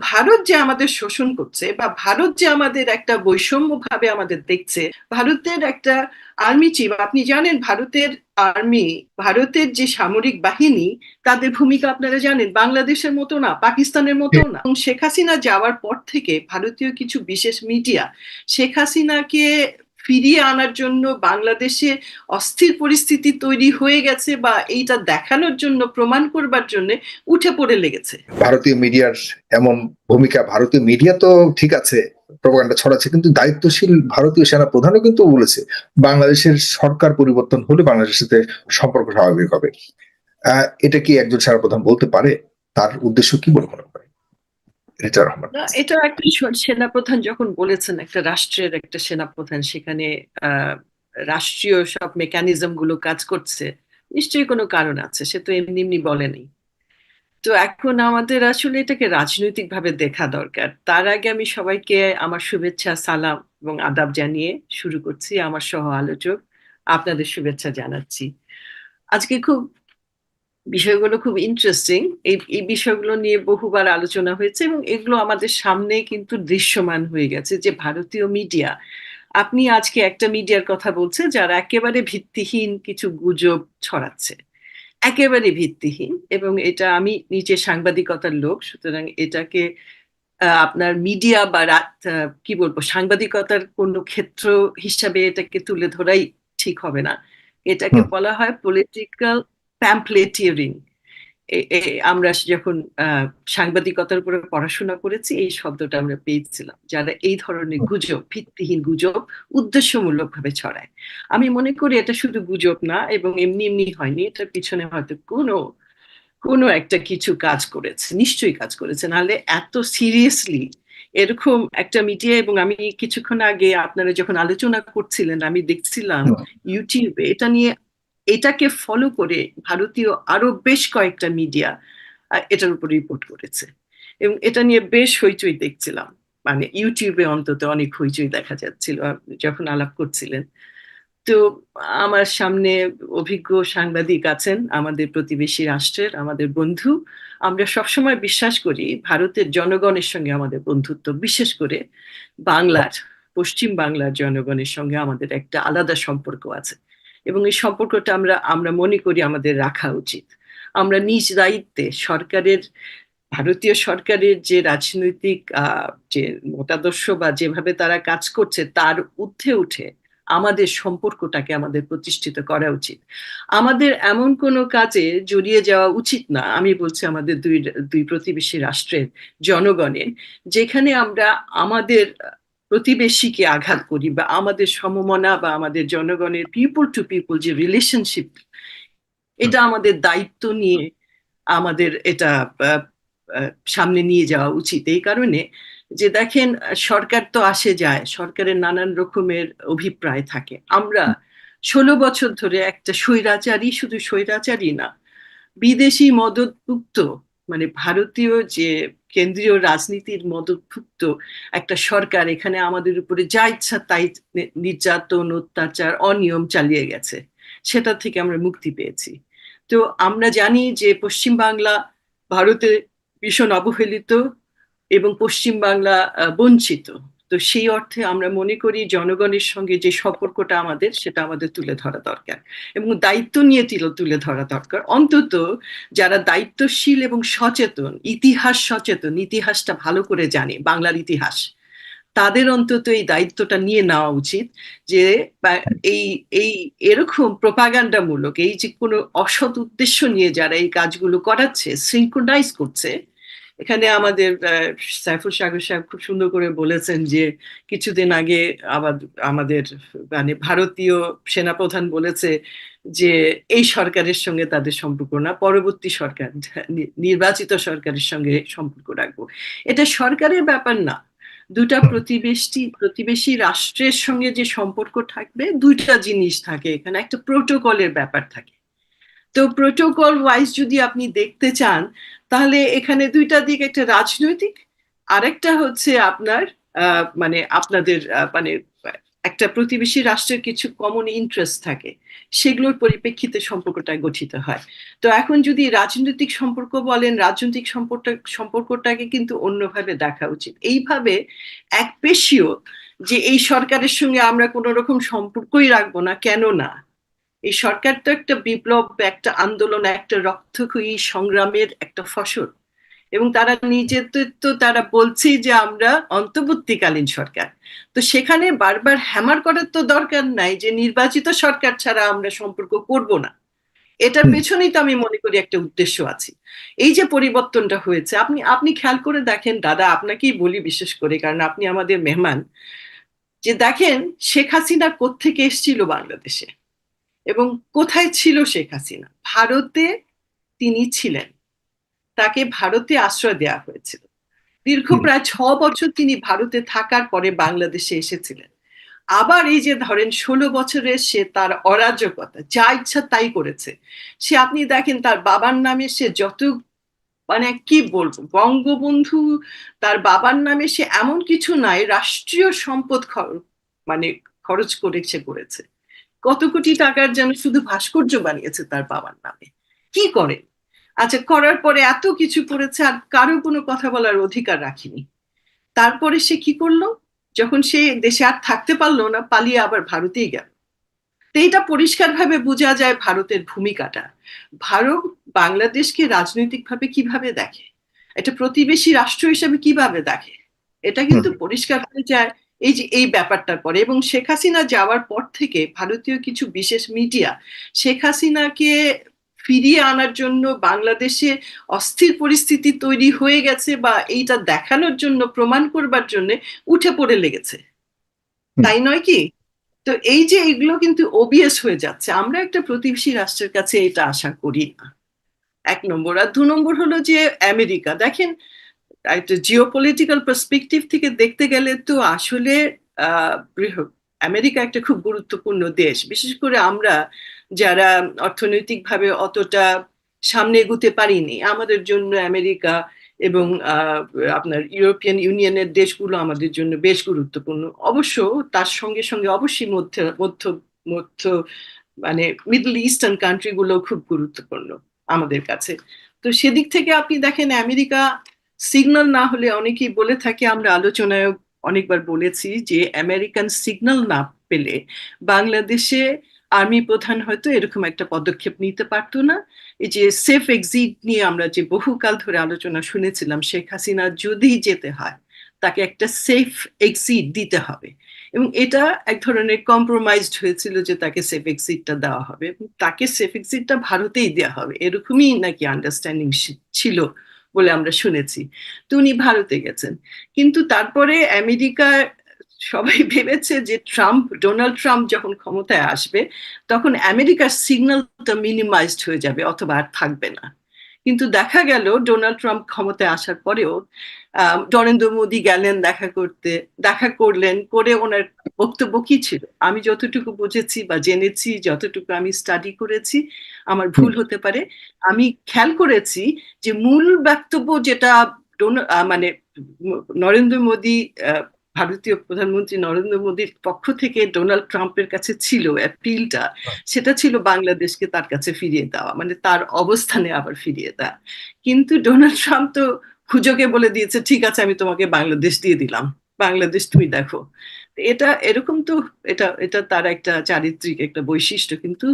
ভারত যে আমাদের শোষণ করছে বা ভারত যে আমাদের একটা বৈষম্য ভাবে আমাদের দেখছে, ভারতের একটা আর্মি চিফ আপনি জানেন ভারতের আর্মি ভারতের যে সামরিক বাহিনী, তাদের ভূমিকা আপনারা জানেন, বাংলাদেশের মতো না, পাকিস্তানের মতো না। এবং শেখ হাসিনা যাওয়ার পর থেকে ভারতীয় কিছু বিশেষ মিডিয়া শেখ হাসিনাকে ফিরিয়ে আনার জন্য বাংলাদেশে অস্থির পরিস্থিতি তৈরি হয়ে গেছে বা এইটা দেখানোর জন্য, প্রমাণ করবার জন্য উঠে পড়ে লেগেছে। ভারতীয় মিডিয়ার এমন ভূমিকা, ভারতীয় মিডিয়া তো ঠিক আছে প্রপাগান্ডা ছড়াচ্ছে, কিন্তু দায়িত্বশীল ভারতীয় সেনা প্রধানও কিন্তু বলেছে, বাংলাদেশের সরকার পরিবর্তন হলে বাংলাদেশের সাথে সম্পর্ক স্বাভাবিক হবে। এটা কি একজন সেনা প্রধান বলতে পারে? তার উদ্দেশ্য কি বলে মনে করে এটা একটা সেনাপ্রধান যখন বলেছেন, একটা রাষ্ট্রের একটা সেনাপ্রধান সেখানে রাষ্ট্রীয় সব মেকানিজমগুলো কাজ করছে, নিশ্চয়ই কোনো কারণ আছে, সে তো এমনি এমনি বলেনি। তো এখন আমাদের আসলে এটাকে রাজনৈতিক ভাবে দেখা দরকার। তার আগে আমি সবাইকে আমার শুভেচ্ছা, সালাম এবং আদাব জানিয়ে শুরু করছি আমার সহ আলোচক আপনাদের শুভেচ্ছা জানাচ্ছি। আজকে খুব বিষয়গুলো খুব ইন্টারেস্টিং এই এই বিষয়গুলো নিয়ে বহুবার আলোচনা হয়েছে এবং এগুলো আমাদের সামনে কিন্তু দৃশ্যমান হয়ে গেছে যে ভারতীয় মিডিয়া আপনি আজকে একটা মিডিয়ার কথা বলছে যারা একেবারে ভিত্তিহীন কিছু গুজব ছড়াচ্ছে। একেবারে ভিত্তিহীন এবং এটা আমি নিজে সাংবাদিকতার লোক সুতরাং এটাকে আহ, আপনার মিডিয়া বা কি বলব সাংবাদিকতার কোনো ক্ষেত্র হিসাবে এটাকে তুলে ধরাই ঠিক হবে না। এটাকে বলা হয় পলিটিক্যাল প্যাম্পলেটিয়ারিং আমরা যখন সাংবাদিকতার উপরে পড়াশোনা করেছি এই শব্দটা আমরা পেয়েছিলাম যারা এই ধরনের গুজব ভিত্তিহীন গুজব উদ্দেশ্যমূলক ভাবে ছড়ায়। আমি মনে করি এটা শুধু গুজব না এবং এমনি এমনি হয়নি এটার পিছনে হয়তো কোনো কোনো একটা কিছু কাজ করেছে নিশ্চয়ই কাজ করেছে নাহলে এত সিরিয়াসলি এরকম একটা মিডিয়া এবং আমি কিছুক্ষণ আগে আপনারা যখন আলোচনা করছিলেন আমি দেখছিলাম ইউটিউবে এটা নিয়ে এটাকে ফলো করে ভারতীয় আরও বেশ কয়েকটা মিডিয়া এটার উপর রিপোর্ট করেছে। এবং এটা নিয়ে বেশ হইচই দেখছিলাম। মানে ইউটিউবে অন্তত অনেক হইচই দেখা যাচ্ছিল যখন আলাপ করছিলেন। তো আমার সামনে অভিজ্ঞ সাংবাদিক আছেন, আমাদের প্রতিবেশী রাষ্ট্রের আমাদের বন্ধু। আমরা সবসময় বিশ্বাস করি ভারতের জনগণের সঙ্গে আমাদের বন্ধুত্ব, বিশেষ করে বাংলার, পশ্চিম বাংলার জনগণের সঙ্গে আমাদের একটা আলাদা সম্পর্ক আছে। এবং এই সম্পর্কটা আমরা আমরা মনে করি আমাদের রাখা উচিত। আমরা নিজ দায়িত্বে সরকারের, ভারতীয় সরকারের যে রাজনৈতিক যে মতাদর্শ বা যেভাবে তারা কাজ করছে, তার ঊর্ধ্বে উঠে আমাদের সম্পর্কটাকে আমাদের প্রতিষ্ঠিত করা উচিত। আমাদের এমন কোনো কাজে জড়িয়ে যাওয়া উচিত না, আমি বলছি আমাদের দুই দুই প্রতিবেশী রাষ্ট্রের জনগণের, যেখানে আমরা আমাদের প্রতিবেশীকে আঘাত করি বা আমাদের সমমনা বা আমাদের জনগণের পিপল টু পিপল যে রিলেশনশিপ এটা আমাদের দায়িত্ব নিয়ে আমাদের এটা সামনে নিয়ে যাওয়া উচিত। এই কারণে যে দেখেন সরকার তো আসে যায় সরকারের নানান রকমের অভিপ্রায় থাকে। আমরা ষোলো বছর ধরে একটা স্বৈরাচারী শুধু স্বৈরাচারী না বিদেশি মদতভুক্ত মানে ভারতীয় যে কেন্দ্রীয় রাজনীতির মদভুক্ত একটা সরকার, এখানে আমাদের উপরে যা ইচ্ছা তাই নির্যাতন, অত্যাচার, অনিয়ম চালিয়ে গেছে। সেটা থেকে আমরা মুক্তি পেয়েছি। তো আমরা জানি যে পশ্চিম বাংলা ভারতে ভীষণ অবহেলিত এবং পশ্চিম বাংলা বঞ্চিত। তো সেই অর্থে আমরা মনে করি জনগণের সঙ্গে যে সম্পর্কটা আমাদের, সেটা আমাদের তুলে ধরা দরকার এবং দায়িত্ব নিয়ে তুলে তুলে ধরা দরকার। অন্তত যারা দায়িত্বশীল এবং সচেতন, ইতিহাস সচেতন, ইতিহাসটা ভালো করে জানে, বাংলার ইতিহাস, তাদের অন্তত এই দায়িত্বটা নিয়ে নেওয়া উচিত যে এই এই এরকম প্রপাগান্ডামূলক, এই যে কোনো অসৎ উদ্দেশ্য নিয়ে যারা এই কাজগুলো করাচ্ছে সিনক্রোনাইজ করছে এখানে আমাদের সাইফুল সাগর সাহেব খুব সুন্দর করে বলেছেন যে কিছুদিন আগে আবার আমাদের মানে ভারতীয় সেনাপ্রধান বলেছে যে এই সরকারের সঙ্গে তাদের সম্পর্ক না, পরবর্তী সরকার নির্বাচিত সরকারের সঙ্গে সম্পর্ক রাখব। এটা সরকারের ব্যাপার না। দুটা প্রতিবেশী প্রতিবেশী রাষ্ট্রের সঙ্গে যে সম্পর্ক থাকবে, দুইটা জিনিস থাকে এখানে। একটা প্রোটোকলের ব্যাপার থাকে। তো প্রোটোকল ওয়াইজ যদি আপনি দেখতে চান তাহলে এখানে দুইটা দিক, একটা রাজনৈতিক, আরেকটা হচ্ছে আপনার মানে আপনাদের মানে একটা প্রতিবেশী রাষ্ট্রের কিছু কমন ইন্টারেস্ট থাকে, সেগুলোর পরিপ্রেক্ষিতে সম্পর্কটা গঠিত হয়। তো এখন যদি রাজনৈতিক সম্পর্ক বলেন, রাজনৈতিক সম্পর্ক, সম্পর্কটাকে কিন্তু অন্যভাবে দেখা উচিত। এইভাবে এক পেশীয় যে এই সরকারের সঙ্গে আমরা কোনো রকম সম্পর্কই রাখব না, কেন না? এই সরকার তো একটা বিপ্লব একটা আন্দোলন একটা রক্তক্ষয়ী সংগ্রামের একটা ফসল। এবং তারা নিজেদের তো তারা বলছেই যে আমরা অন্তর্বর্তীকালীন সরকার। তো সেখানে বারবার হ্যামার করার তো দরকার নাই যে নির্বাচিত সরকার ছাড়া আমরা সম্পর্ক করব না। এটার পেছনেই তো আমি মনে করি একটা উদ্দেশ্য আছে। এই যে পরিবর্তনটা হয়েছে আপনি আপনি খেয়াল করে দেখেন দাদা আপনাকেই বলি বিশেষ করে কারণ আপনি আমাদের মেহমান যে দেখেন শেখ হাসিনা কোত্থেকে এসেছিল বাংলাদেশে? এবং কোথায় ছিল শেখ হাসিনা? ভারতে তিনি ছিলেন। তাকে ভারতে আশ্রয় দেওয়া হয়েছিল। দীর্ঘ প্রায় ছ বছর তিনি ভারতে থাকার পরে বাংলাদেশে এসেছিলেন। আবার এই যে ধরেন ষোলো বছরে সে তার অরাজকতা যা ইচ্ছা তাই করেছে। সে আপনি দেখেন তার বাবার নামে সে যত মানে কি বলব বঙ্গবন্ধু তার বাবার নামে সে এমন কিছু নাই রাষ্ট্রীয় সম্পদ মানে খরচ করে সে করেছে। কত কোটি টাকার যেন শুধু ভাস্কর্য বানিয়েছে তার বাবার নামে? কি করে? আচ্ছা করার পরে এত কিছু করেছে আর কারও কোনো কথা বলার অধিকার রাখিনি। তারপরে সে কি করল? যখন সে দেশে আর থাকতে পারল না পালিয়ে আবার ভারতেই গেল। তো এটা পরিষ্কারভাবে বোঝা যায় ভারতের ভূমিকাটা। ভারত বাংলাদেশকে রাজনৈতিকভাবে কীভাবে দেখে? এটা প্রতিবেশী রাষ্ট্র হিসেবে কীভাবে দেখে? এটা কিন্তু পরিষ্কার হয়ে যায় এই যে এই ব্যাপারটার পরে এবং শেখ হাসিনা যাওয়ার পর থেকে ভারতীয় কিছু বিশেষ মিডিয়া শেখ হাসিনাকে ফিরিয়ে আনার জন্য বাংলাদেশে অস্থির পরিস্থিতি তৈরি হয়ে গেছে বা এইটা দেখানোর জন্য প্রমাণ করবার জন্য উঠে পড়ে লেগেছে। তাই নয় কি? তো এই যে এগুলো কিন্তু ওবিএস হয়ে যাচ্ছে। আমরা একটা প্রতিবেশী রাষ্ট্রের কাছে এটা আশা করি না। এক নম্বর আর দু নম্বর হলো যে আমেরিকা। দেখেন একটা জিও পলিটিক্যাল পার্সপেক্টিভ থেকে দেখতে গেলে তো আসলে আমেরিকা একটা খুব গুরুত্বপূর্ণ দেশ। বিশেষ করে আমরা যারা অর্থনৈতিকভাবে অতটা সামনে এগুতে পারিনি, আমাদের জন্য আমেরিকা এবং আপনার ইউরোপিয়ান ইউনিয়নের দেশগুলো আমাদের জন্য বেশ গুরুত্বপূর্ণ। অবশ্য তার সঙ্গে সঙ্গে অবশ্যই মধ্য মধ্য মধ্য মানে মিডল ইস্টার্ন কান্ট্রিগুলো খুব গুরুত্বপূর্ণ আমাদের কাছে। তো সেদিক থেকে আপনি দেখেন, আমেরিকা সিগন্যাল না হলে অনেকেই বলে থাকে, আমরা আলোচনায় অনেকবার বলেছি যে আমেরিকান সিগন্যাল না পেলে বাংলাদেশে আর্মি প্রধান হয়তো এরকম একটা পদক্ষেপ নিতে পারতো না। এই যে সেফ এক্সিট নিয়ে আমরা যে বহুকাল ধরে আলোচনা শুনেছিলাম, শেখ হাসিনা যদি যেতে হয়, তাকে একটা সেফ এক্সিট দিতে হবে। এবং এটা এক ধরনের কম্প্রোমাইজড হয়েছিল যে তাকে সেফ এক্সিটটা দেওয়া হবে। তাকে সেফ এক্সিটটা ভারতেই দেওয়া হবে। এরকমই নাকি আন্ডারস্ট্যান্ডিং ছিল বলে আমরা শুনেছি। তো উনি ভারতে গেছেন। কিন্তু তারপরে আমেরিকা সবাই ভেবেছে যে ট্রাম্প, ডোনাল্ড ট্রাম্প যখন ক্ষমতায় আসবে, তখন আমেরিকার সিগন্যালটা মিনিমাইজড হয়ে যাবে, অথবা আর থাকবে না। কিন্তু দেখা গেল ডোনাল্ড ট্রাম্প ক্ষমতায় আসার পরেও নরেন্দ্র মোদী গেলেন দেখা করতে দেখা করলেন করে ওনার বক্তব্য কি ছিল? আমি যতটুকু বুঝেছি বা জেনেছি যতটুকু আমি স্টাডি করেছি আমার ভুল হতে পারে। আমি খেয়াল করেছি যে মূল বক্তব্য যেটা মানে নরেন্দ্র মোদী ভারতীয় প্রধানমন্ত্রী নরেন্দ্র মোদীর পক্ষ থেকে ডোনাল্ড ট্রাম্পের কাছে ছিল অ্যাপিলটা সেটা ছিল বাংলাদেশকে তার কাছে ফিরিয়ে দেওয়া মানে তার অবস্থানে আবার ফিরিয়ে দেওয়া। কিন্তু ডোনাল্ড ট্রাম্প তো খুঁজোকে বলে দিয়েছে ঠিক আছে আমি তোমাকে বাংলাদেশ দিয়ে দিলাম। বাংলাদেশ তুমি দেখো। এটা এরকম তো এটা এটা তার একটা চারিত্রিক একটা বৈশিষ্ট্য। কিন্তু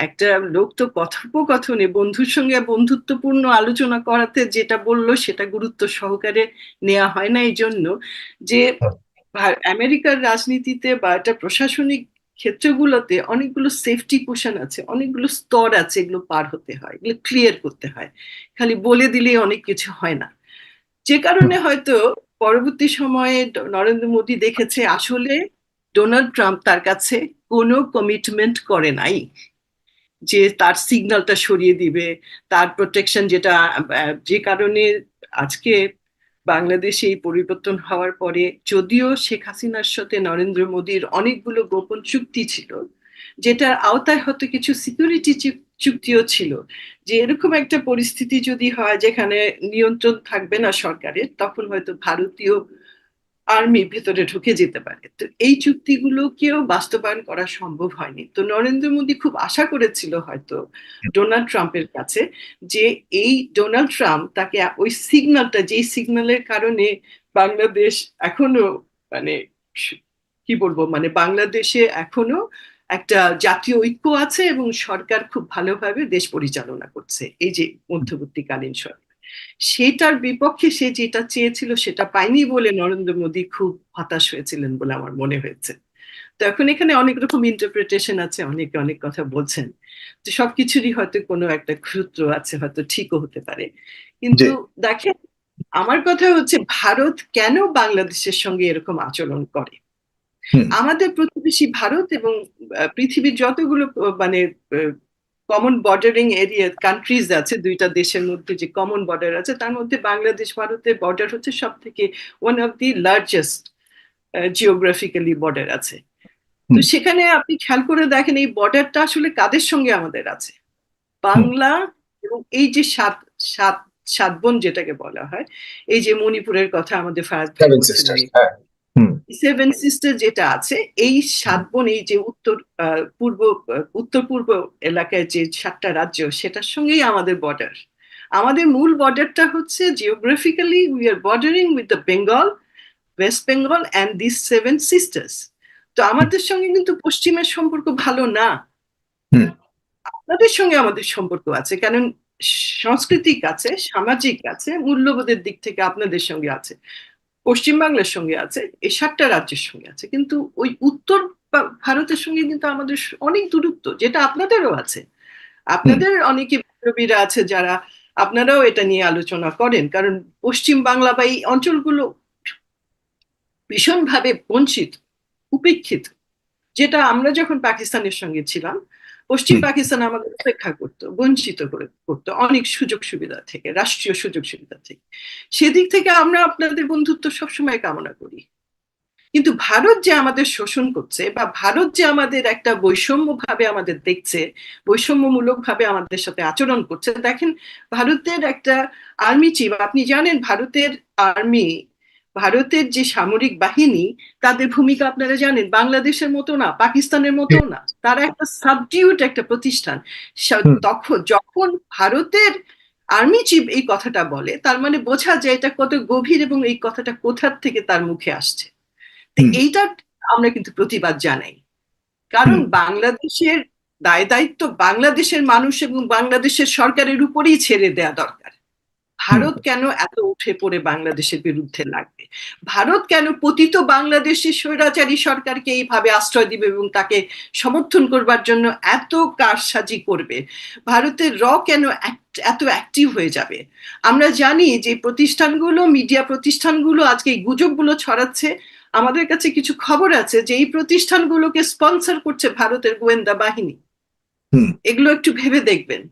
একটা লোক তো কথোপকথনে বন্ধুর সঙ্গে বন্ধুত্বপূর্ণ আলোচনা করাতে যেটা বলল সেটা গুরুত্ব সহকারে নেওয়া হয় না এই জন্য যে আমেরিকার রাজনীতিতে বা একটা প্রশাসনিক ক্ষেত্রগুলোতে অনেকগুলো সেফটি পোশন আছে, অনেকগুলো স্তর আছে এগুলো পার হতে হয়, এগুলো ক্লিয়ার করতে হয়। খালি বলে দিলেই অনেক কিছু হয় না। যে কারণে হয়তো পরবর্তী সময়ে নরেন্দ্র মোদী দেখেছে আসলে ডোনাল্ড ট্রাম্প তার কাছে কোনো কমিটমেন্ট করে নাই। যে তার সিগন্যালটা সরিয়ে দিবে, তার প্রোটেকশন যেটা যে কারণে আজকে বাংলাদেশে এই পরিবর্তন হওয়ার পরে যদিও শেখ হাসিনার সাথে নরেন্দ্র মোদীর অনেকগুলো গোপন চুক্তি ছিল, যেটার আওতায় হয়তো কিছু সিকিউরিটি চুক্তিও ছিল, যে এরকম একটা পরিস্থিতি যদি হয় যেখানে নিয়ন্ত্রণ থাকবে না সরকারের, তখন হয়তো ভারতীয় আর্মি ভেতরে ঢুকে যেতে পারে। তো এই চুক্তিগুলোকেও বাস্তবায়ন করা সম্ভব হয়নি। তো নরেন্দ্র মোদী খুব আশা করেছিল হয়তো ডোনাল্ড ট্রাম্পের কাছে যে এই ডোনাল্ড ট্রাম্প তাকে ওই সিগন্যালটা, যেই সিগন্যালের কারণে বাংলাদেশ এখনও মানে কি বলব মানে বাংলাদেশে এখনও একটা জাতীয় ঐক্য আছে এবং সরকার খুব ভালোভাবে দেশ পরিচালনা করছে। এই যে মধ্যবর্তীকালীন সরকার। সেটার বিপক্ষে সে যেটা চেয়েছিল সেটা পায়নি বলে নরেন্দ্র মোদী খুব হতাশ হয়েছিলেন বলে আমার মনে হয়েছে। তো এখন এখানে অনেক রকম ইন্টারপ্রিটেশন আছে অনেকে অনেক কথা বলছেন যে সবকিছুরই হয়তো কোনো একটা ক্ষুদ্র আছে হয়তো ঠিকও হতে পারে। কিন্তু দেখেন আমার কথা হচ্ছে ভারত কেন বাংলাদেশের সঙ্গে এরকম আচরণ করে? আমাদের প্রতিবেশী ভারত এবং পৃথিবীর যতগুলো মানে কমন বর্ডারিং এরিয়া কান্ট্রিজ আছে দুইটা দেশের মধ্যে যে কমন বর্ডার আছে তার মধ্যে বাংলাদেশ ভারতের বর্ডার হচ্ছে সব থেকে one of the largest geographically border আছে। তো সেখানে আপনি খেয়াল করে দেখেন এই বর্ডারটা আসলে কাদের সঙ্গে আমাদের আছে? বাংলা এবং এই যে সাত সাত সাত বোন যেটাকে বলা হয় এই যে মণিপুরের কথা আমাদের ভাই সেভেন সিস্টার যেটা আছে এই সাত বোন এই যে উত্তর পূর্ব উত্তর পূর্ব এলাকায় যে সাতটা রাজ্য সেটার সঙ্গেই আমাদের বর্ডার আমাদের মূল বর্ডারটা হচ্ছে geographically we are bordering with the Bengal West Bengal and this seven sisters তো আমাদের সঙ্গে কিন্তু পশ্চিমের সম্পর্ক ভালো না। আপনাদের সঙ্গে আমাদের সম্পর্ক আছে কারণ সাংস্কৃতিক আছে সামাজিক আছে মূল্যবোধের দিক থেকে আপনাদের সঙ্গে আছে। পশ্চিমবাংলার সঙ্গে আছে এই সাতটা রাজ্যের সঙ্গে আছে কিন্তু ওই উত্তর ভারতের সঙ্গে কিন্তু আমাদের অনেক দূরত্ব যেটা আপনাদেরও আছে। আপনাদের অনেকে বিপ্লবীরা আছে যারা আপনারাও এটা নিয়ে আলোচনা করেন কারণ পশ্চিম বাংলা বা এই অঞ্চলগুলো ভীষণভাবে বঞ্চিত উপেক্ষিত। যেটা আমরা যখন পাকিস্তানের সঙ্গে ছিলাম পশ্চিম পাকিস্তান আমাদের উপেক্ষা করতো বঞ্চিত করে করতো অনেক সুযোগ সুবিধা থেকে রাষ্ট্রীয় সুযোগ সুবিধা থেকে। সেদিক থেকে আমরা আপনাদের বন্ধুত্ব সবসময় কামনা করি। কিন্তু ভারত যে আমাদের শোষণ করছে বা ভারত যে আমাদের একটা বৈষম্য ভাবে আমাদের দেখছে বৈষম্যমূলক ভাবে আমাদের সাথে আচরণ করছে দেখেন ভারতের একটা আর্মি চিফ আপনি জানেন ভারতের আর্মি ভারতের যে সামরিক বাহিনী তাদের ভূমিকা আপনারা জানেন বাংলাদেশের মতো না পাকিস্তানের মতো না। তারা একটা সাবডিউট একটা প্রতিষ্ঠান। তখন যখন ভারতের আর্মি চিফ এই কথাটা বলে তার মানে বোঝা যায় এটা কত গভীর এবং এই কথাটা কোথার থেকে তার মুখে আসছে। এইটা আমরা কিন্তু প্রতিবাদ জানাই। কারণ বাংলাদেশের দায় দায়িত্ব বাংলাদেশের মানুষ এবং বাংলাদেশের সরকারের উপরেই ছেড়ে দেয়া দরকার। ভারত কেন এত উঠে পড়ে বাংলাদেশের বিরুদ্ধে লাগবে? ভারত কেন পতিত বাংলাদেশের স্বৈরাচারী সরকারকে এইভাবে আশ্রয় দিবে এবং তাকে সমর্থন করবার জন্য এত কারসাজি করবে? ভারতের র কেন এত অ্যাক্টিভ হয়ে যাবে? আমরা জানি যে প্রতিষ্ঠানগুলো মিডিয়া প্রতিষ্ঠানগুলো আজকে এই গুজবগুলো ছড়াচ্ছে। আমাদের কাছে কিছু খবর আছে যে এই প্রতিষ্ঠানগুলোকে স্পন্সর করছে ভারতের গোয়েন্দা বাহিনী। এগুলো একটু ভেবে দেখবেন।